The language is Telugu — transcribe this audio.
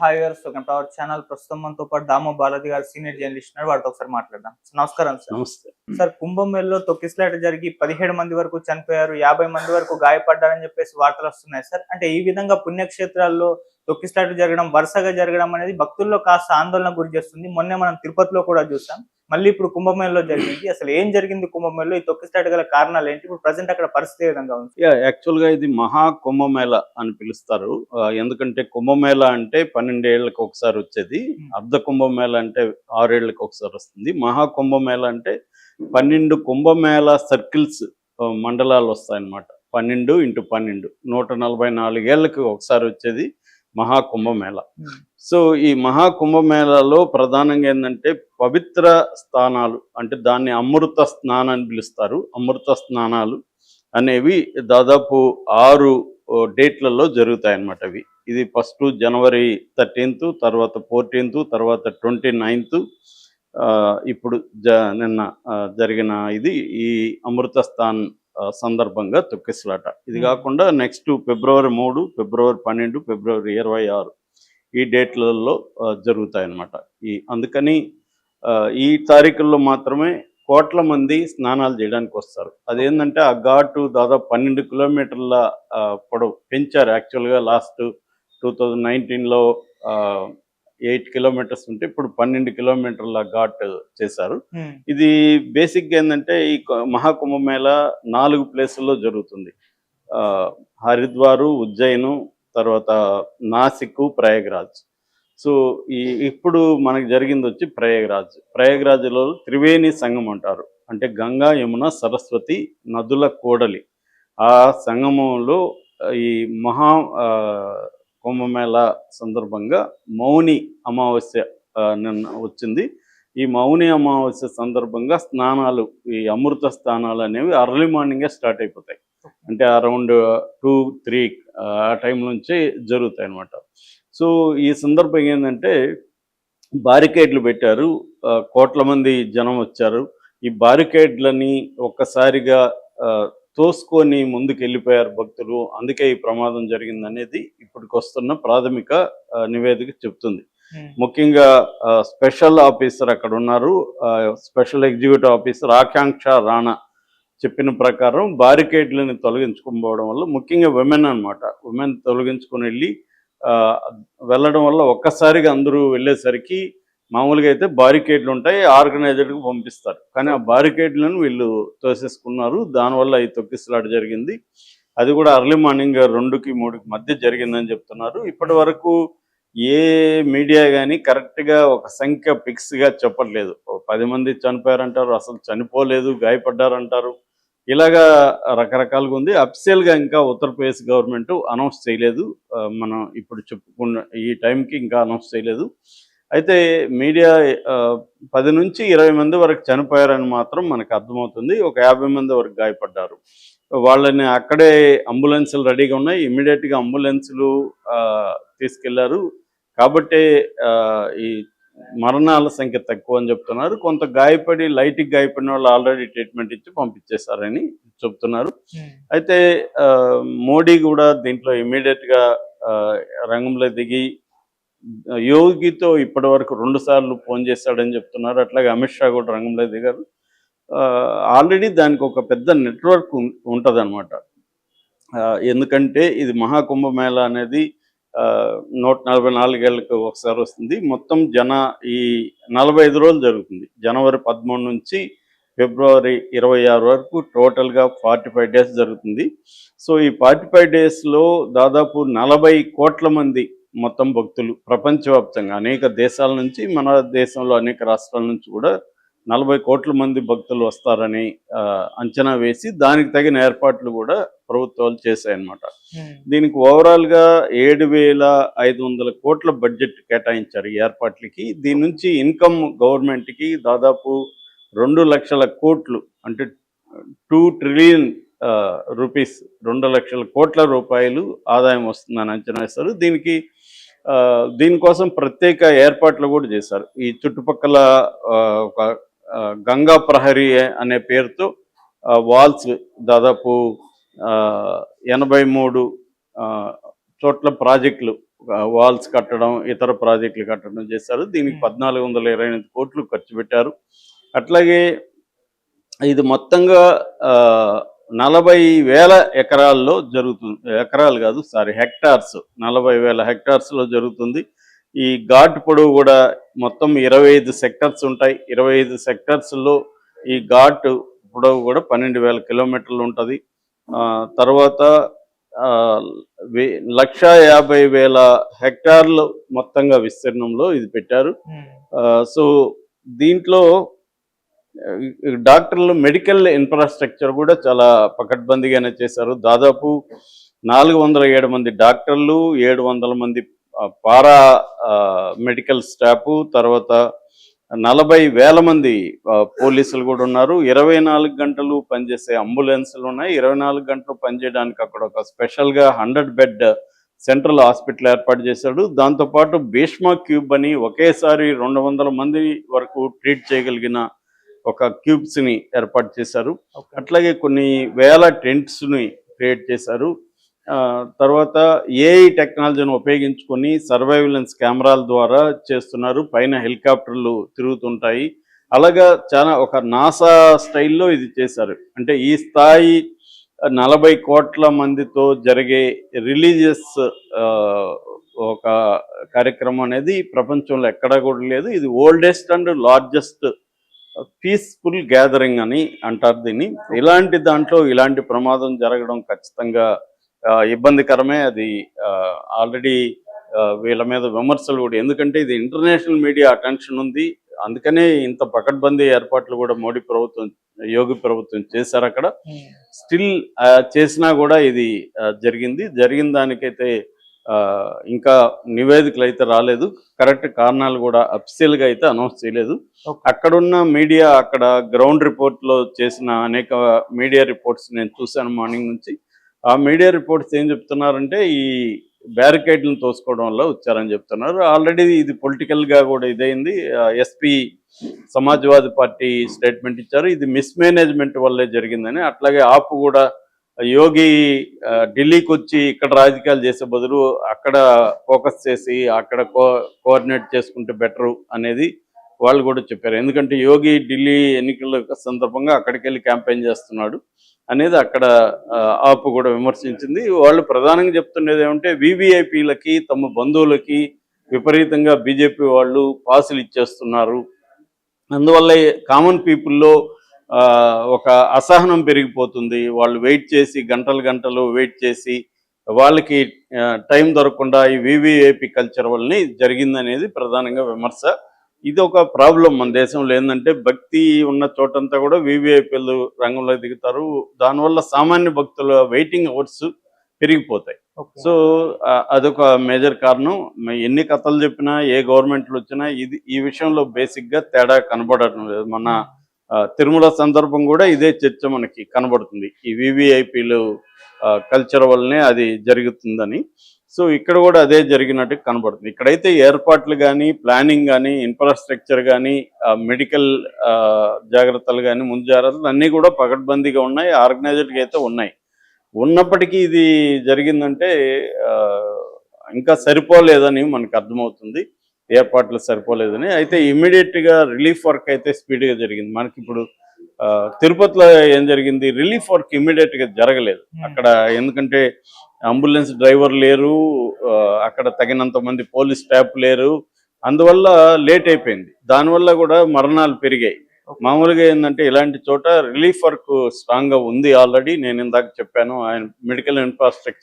హాయ్ గారు సుఖం పవర్ ఛానల్ ప్రస్తుతం మనతో పాటు దామో బాలాజీ గారు సీనియర్ జర్నలిస్ట్ ఉన్నారు. వారితో ఒకసారి మాట్లాడదాం. నమస్కారం సార్. నమస్తే. సార్ కుంభమేళలో తొక్కిసలాట జరిగి పదిహేడు మంది వరకు చనిపోయారు యాభై మంది వరకు గాయపడ్డారని చెప్పేసి వార్తలు వస్తున్నాయి సార్. అంటే ఈ విధంగా పుణ్యక్షేత్రాల్లో తొక్కిసలాట జరగడం వరుసగా జరగడం అనేది భక్తుల్లో కాస్త ఆందోళన గురి చేస్తుంది. మొన్నే మనం తిరుపతిలో కూడా చూసాం. మళ్ళీ ఇప్పుడు కుంభమేళలో జరిగింది. అసలు ఏం జరిగింది కుంభమేళలో? ఈ తొక్కిసలాట గల కారణాలు ఏంటి? ఇప్పుడు ప్రజెంట్ అక్కడ పరిస్థితి విధంగా ఉంది? యా యాక్చువల్గా ఇది మహా కుంభమేళ అని పిలుస్తారు. ఎందుకంటే కుంభమేళ అంటే పన్నెండేళ్ళకు ఒకసారి వచ్చేది. అర్ధ కుంభమేళ అంటే ఆరేళ్ళకు ఒకసారి వస్తుంది. మహా కుంభమేళ అంటే పన్నెండు కుంభమేళ సర్కిల్స్ మండలాలు వస్తాయన్నమాట. పన్నెండు ఇంటూ పన్నెండు. నూట నలభై నాలుగేళ్ళకు ఒకసారి వచ్చేది మహా కుంభమేళ. ఉమ్. సో ఈ మహా కుంభమేళలో ప్రధానంగా ఏంటంటే పవిత్ర స్థానాలు అంటే దాన్ని అమృత స్నానం అని పిలుస్తారు. అమృత స్నానాలు అనేవి దాదాపు ఆరు డేట్లలో జరుగుతాయి అన్నమాట అవి. ఇది ఫస్ట్ జనవరి థర్టీన్త్ తర్వాత ఫోర్టీన్త్ తర్వాత ట్వంటీ నైన్త్ ఇప్పుడు జ నిన్న జరిగిన ఇది ఈ అమృత స్థాన్ సందర్భంగా తొక్కిసలాట. ఇది. కాకుండా నెక్స్ట్ ఫిబ్రవరి మూడు ఫిబ్రవరి పన్నెండు ఫిబ్రవరి ఇరవై ఆరు ఈ డేట్లలో జరుగుతాయి అన్నమాట ఈ అందుకని ఈ తారీఖుల్లో మాత్రమే కోట్ల మంది స్నానాలు చేయడానికి వస్తారు. అదేంటంటే ఆ ఘాటు దాదాపు పన్నెండు కిలోమీటర్ల పొడవు పెంచారు. యాక్చువల్గా లాస్ట్ టూ థౌజండ్ నైన్టీన్లో ఎయిట్ కిలోమీటర్స్ ఉంటే ఇప్పుడు పన్నెండు కిలోమీటర్ల ఘాట్ చేశారు. ఇది బేసిక్గా ఏంటంటే ఈ మహాకుంభమేళ నాలుగు ప్లేసుల్లో జరుగుతుంది. హరిద్వారు ఉజ్జయిను తర్వాత నాసిక్ ప్రయాగ్రాజ్. సో ఈ ఇప్పుడు మనకు జరిగింది వచ్చి ప్రయాగ్రాజ్. ప్రయాగ్రాజ్లో త్రివేణి సంఘం అంటారు. అంటే గంగా యమున సరస్వతి నదుల కోడలి. ఆ సంగమంలో ఈ మహా కుంభమేళ సందర్భంగా మౌని అమావాస్య నిన్న వచ్చింది. ఈ మౌని అమావాస్య సందర్భంగా స్నానాలు ఈ అమృత స్నానాలు అనేవి అర్లీ మార్నింగే స్టార్ట్ అయిపోతాయి. అంటే అరౌండ్ టూ త్రీ ఆ టైం నుంచి జరుగుతాయి అన్నమాట సో ఈ సందర్భం ఏంటంటే బారికేడ్లు పెట్టారు. కోట్ల మంది జనం వచ్చారు. ఈ బారికేడ్లని ఒక్కసారిగా తోసుకొని ముందుకు వెళ్ళిపోయారు భక్తులు. అందుకే ఈ ప్రమాదం జరిగింది అనేది ఇప్పటికి వస్తున్న ప్రాథమిక నివేదిక చెప్తుంది. ముఖ్యంగా స్పెషల్ ఆఫీసర్ అక్కడ ఉన్నారు special executive officer Akanksha Rana. చెప్పిన ప్రకారం బారికేడ్లను తొలగించుకోకపోవడం వల్ల ముఖ్యంగా ఉమెన్ అన్నమాట. ఉమెన్ తొలగించుకొని వెళ్ళి వెళ్ళడం వల్ల ఒక్కసారిగా అందరూ వెళ్ళేసరికి మామూలుగా అయితే బారికేడ్లు ఉంటాయి ఆర్గనైజర్కి పంపిస్తారు. కానీ ఆ బారికేడ్లను వీళ్ళు తోసేసుకున్నారు. దానివల్ల ఈ తొక్కిసలాట జరిగింది. అది కూడా అర్లీ మార్నింగ్ రెండుకి మూడుకి మధ్య జరిగిందని చెప్తున్నారు. ఇప్పటి వరకు ఏ మీడియా కానీ కరెక్ట్గా ఒక సంఖ్య ఫిక్స్గా చెప్పట్లేదు. పది మంది చనిపోయారంటారు అసలు చనిపోలేదు గాయపడ్డారంటారు. ఇలాగా రకరకాలుగా ఉంది. అఫిషియల్గా ఇంకా ఉత్తరప్రదేశ్ గవర్నమెంట్ అనౌన్స్ చేయలేదు. మనం ఇప్పుడు చెప్పుకున్న ఈ టైంకి ఇంకా అనౌన్స్ చేయలేదు. అయితే మీడియా పది నుంచి ఇరవై మంది వరకు చనిపోయారని మాత్రం మనకు అర్థమవుతుంది. ఒక యాభై మంది వరకు గాయపడ్డారు. వాళ్ళని అక్కడే అంబులెన్సులు రెడీగా ఉన్నాయి. ఇమ్మీడియట్గా అంబులెన్సులు తీసుకెళ్ళారు. కాబట్టి ఈ మరణాల సంఖ్య తక్కువ అని చెప్తున్నారు. కొంత గాయపడి లైట్కి గాయపడిన వాళ్ళు ఆల్రెడీ ట్రీట్మెంట్ ఇచ్చి పంపించేశారని చెప్తున్నారు. ఉమ్. అయితే మోడీ కూడా దీంట్లో ఇమీడియట్గా రంగంలో దిగి యోగితో ఇప్పటి వరకు రెండు సార్లు ఫోన్ చేశాడని చెప్తున్నారు. అట్లాగే అమిత్ షా కూడా రంగంలో దిగారు. ఆల్రెడీ దానికి ఒక పెద్ద నెట్వర్క్ ఉంటుంది ఎందుకంటే ఇది మహాకుంభమేళ అనేది నూట నలభై నాలుగేళ్ళకి ఒకసారి వస్తుంది. మొత్తం జన ఈ నలభై ఐదు రోజులు జరుగుతుంది. జనవరి పదమూడు నుంచి ఫిబ్రవరి ఇరవై ఆరు వరకు టోటల్గా ఫార్టీ ఫైవ్ డేస్ జరుగుతుంది. సో ఈ ఫార్టీ ఫైవ్ డేస్లో దాదాపు నలభై కోట్ల మంది మొత్తం భక్తులు ప్రపంచవ్యాప్తంగా అనేక దేశాల నుంచి మన దేశంలో అనేక రాష్ట్రాల నుంచి కూడా నలభై కోట్ల మంది భక్తులు వస్తారని అంచనా వేసి దానికి తగిన ఏర్పాట్లు కూడా ప్రభుత్వాలు చేశాయన్నమాట. దీనికి ఓవరాల్గా ఏడు వేల ఐదు వందల కోట్ల బడ్జెట్ కేటాయించారు ఈ ఏర్పాట్లకి. దీని నుంచి ఇన్కమ్ గవర్నమెంట్కి దాదాపు రెండు లక్షల కోట్లు అంటే టూ ట్రిలియన్ రూపీస్ రెండు లక్షల కోట్ల రూపాయలు ఆదాయం వస్తుందని అంచనా వేస్తారు. దీనికి దీనికోసం ప్రత్యేక ఏర్పాట్లు కూడా చేశారు. ఈ చుట్టుపక్కల ఒక గంగా ప్రహరీ అనే పేరుతో వాల్స్ దాదాపు ఎనభై మూడు చోట్ల ప్రాజెక్టులు వాల్స్ కట్టడం ఇతర ప్రాజెక్టులు కట్టడం చేశారు. దీనికి పద్నాలుగు వందల ఇరవై ఎనిమిది కోట్లు ఖర్చు పెట్టారు. అట్లాగే ఇది మొత్తంగా నలభై వేల ఎకరాల్లో జరుగుతుంది. ఎకరాలు కాదు సారీ హెక్టార్స్ నలభై వేల హెక్టార్స్లో జరుగుతుంది. ఈ ఘాట్ పొడవు కూడా మొత్తం ఇరవై ఐదు సెక్టర్స్ ఉంటాయి. ఇరవై ఐదు సెక్టర్స్లో ఈ ఘాట్ పొడవు కూడా పన్నెండు వేల కిలోమీటర్లు ఉంటుంది. తర్వాత లక్ష యాభై వేల హెక్టార్లు మొత్తంగా విస్తీర్ణంలో ఇది పెట్టారు. సో దీంట్లో డాక్టర్లు మెడికల్ ఇన్ఫ్రాస్ట్రక్చర్ కూడా చాలా పకడ్బందీగానే చేశారు. దాదాపు నాలుగు వందల ఏడు మంది డాక్టర్లు ఏడు వందల మంది పారా మెడికల్ స్టాఫ్ తర్వాత నలభై వేల మంది పోలీసులు కూడా ఉన్నారు. ఇరవై నాలుగు గంటలు పనిచేసే అంబులెన్స్లు ఉన్నాయి. ఇరవై నాలుగు గంటలు పనిచేయడానికి అక్కడ ఒక స్పెషల్గా హండ్రెడ్ బెడ్ సెంట్రల్ హాస్పిటల్ ఏర్పాటు చేశాడు. దాంతోపాటు భీష్మ క్యూబ్ అని ఒకేసారి రెండు వందల మంది వరకు ట్రీట్ చేయగలిగిన ఒక క్యూబ్స్ని ఏర్పాటు చేశారు. అట్లాగే కొన్ని వేల టెంట్స్ని క్రియేట్ చేశారు. తర్వాత ఏఐ టెక్నాలజీని ఉపయోగించుకొని సర్వైలెన్స్ కెమెరాల ద్వారా చేస్తున్నారు. పైన హెలికాప్టర్లు తిరుగుతుంటాయి. అలాగా చాలా ఒక నాసా స్టైల్లో ఇది చేశారు. అంటే ఈ స్థాయి నలభై కోట్ల మందితో జరిగే రిలీజియస్ ఒక కార్యక్రమం అనేది ప్రపంచంలో ఎక్కడా కూడా లేదు. ఇది oldest and largest peaceful gathering అని అంటారు దీన్ని. ఇలాంటి దాంట్లో ఇలాంటి ప్రమాదం జరగడం ఖచ్చితంగా ఇబ్బందికరమే అది ఆల్రెడీ వీళ్ళ మీద విమర్శలు కూడా. ఎందుకంటే ఇది ఇంటర్నేషనల్ మీడియా అటెన్షన్ ఉంది. అందుకనే ఇంత పకడ్బందీ ఏర్పాట్లు కూడా మోడీ ప్రభుత్వం యోగి ప్రభుత్వం చేశారు అక్కడ. ఉమ్, స్టిల్ చేసినా కూడా ఇది జరిగింది. జరిగిన దానికైతే ఇంకా నివేదికలు అయితే రాలేదు. కరెక్ట్ కారణాలు కూడా అఫిషియల్గా అయితే అనౌన్స్ చేయలేదు. అక్కడున్న మీడియా అక్కడ గ్రౌండ్ రిపోర్ట్లో చేసిన అనేక మీడియా రిపోర్ట్స్ నేను చూశాను మార్నింగ్ నుంచి. ఆ మీడియా రిపోర్ట్స్ ఏం చెప్తున్నారంటే ఈ బ్యారికేడ్లను తోసుకోవడం వల్ల వచ్చారని చెప్తున్నారు. ఆల్రెడీ ఇది పొలిటికల్గా కూడా ఇదైంది. ఎస్పీ సమాజ్వాదీ పార్టీ స్టేట్మెంట్ ఇచ్చారు. ఇది మిస్మేనేజ్మెంట్ వల్లే జరిగిందని. అట్లాగే ఆపు కూడా యోగి ఢిల్లీకి వచ్చి ఇక్కడ రాజకీయాలు చేసే బదులు అక్కడ ఫోకస్ చేసి అక్కడ కో కోఆర్డినేట్ చేసుకుంటే బెటరు అనేది వాళ్ళు కూడా చెప్పారు. ఎందుకంటే యోగి ఢిల్లీ ఎన్నికల సందర్భంగా అక్కడికి వెళ్ళి క్యాంపెయిన్ చేస్తున్నాడు. అనేది అక్కడ ఆపు కూడా విమర్శించింది. వాళ్ళు ప్రధానంగా చెప్తున్నది ఏమంటే వివిఐపీలకి తమ బంధువులకి విపరీతంగా బీజేపీ వాళ్ళు పాసులు ఇచ్చేస్తున్నారు. అందువల్ల కామన్ పీపుల్లో ఒక అసహనం పెరిగిపోతుంది. వాళ్ళు వెయిట్ చేసి గంటలు గంటలు వెయిట్ చేసి వాళ్ళకి టైం దొరకకుండా ఈ వివిఐపి కల్చర్ వల్లనే జరిగిందనేది ప్రధానంగా విమర్శ. ఇది ఒక ప్రాబ్లం మన దేశంలో ఏంటంటే భక్తి ఉన్న చోటంతా కూడా వివిఐపీలు రంగంలో దిగుతారు. దానివల్ల సామాన్య భక్తుల వెయిటింగ్ అవర్స్ పెరిగిపోతాయి. సో అదొక మేజర్ కారణం. ఎన్ని కథలు చెప్పినా ఏ గవర్నమెంట్లు వచ్చినా ఇది ఈ విషయంలో బేసిక్గా తేడా కనబడటం లేదు. మన తిరుమల సందర్భం కూడా ఇదే చర్చ మనకి కనబడుతుంది. ఈ వివిఐపీలు కల్చర్ వల్లనే అది జరుగుతుందని. సో ఇక్కడ కూడా అదే జరిగినట్టు కనబడుతుంది. ఇక్కడైతే ఏర్పాట్లు కానీ ప్లానింగ్ కానీ ఇన్ఫ్రాస్ట్రక్చర్ కానీ మెడికల్ జాగ్రత్తలు కానీ ముందు జాగ్రత్తలు అన్నీ కూడా పకడ్బందీగా ఉన్నాయి ఆర్గనైజ్డ్గా అయితే ఉన్నాయి. ఉన్నప్పటికీ ఇది జరిగిందంటే ఇంకా సరిపోలేదని మనకు అర్థమవుతుంది. ఏర్పాట్లు సరిపోలేదని. అయితే ఇమీడియట్గా రిలీఫ్ వర్క్ అయితే స్పీడ్గా జరిగింది. మనకి ఇప్పుడు తిరుపతిలో ఏం జరిగింది? రిలీఫ్ వర్క్ ఇమీడియట్గా జరగలేదు. Hmm. అక్కడ ఎందుకంటే అంబులెన్స్ డ్రైవర్ లేరు అక్కడ తగినంత మంది పోలీస్ స్టాఫ్ లేరు. అందువల్ల లేట్ అయిపోయింది. దానివల్ల కూడా మరణాలు పెరిగాయి. మామూలుగా ఏంటంటే ఇలాంటి చోట రిలీఫ్ వర్క్ స్ట్రాంగ్గా ఉంది ఆల్రెడీ. నేను ఇందాక చెప్పాను ఆయన మెడికల్ ఇన్ఫ్రాస్ట్రక్చర్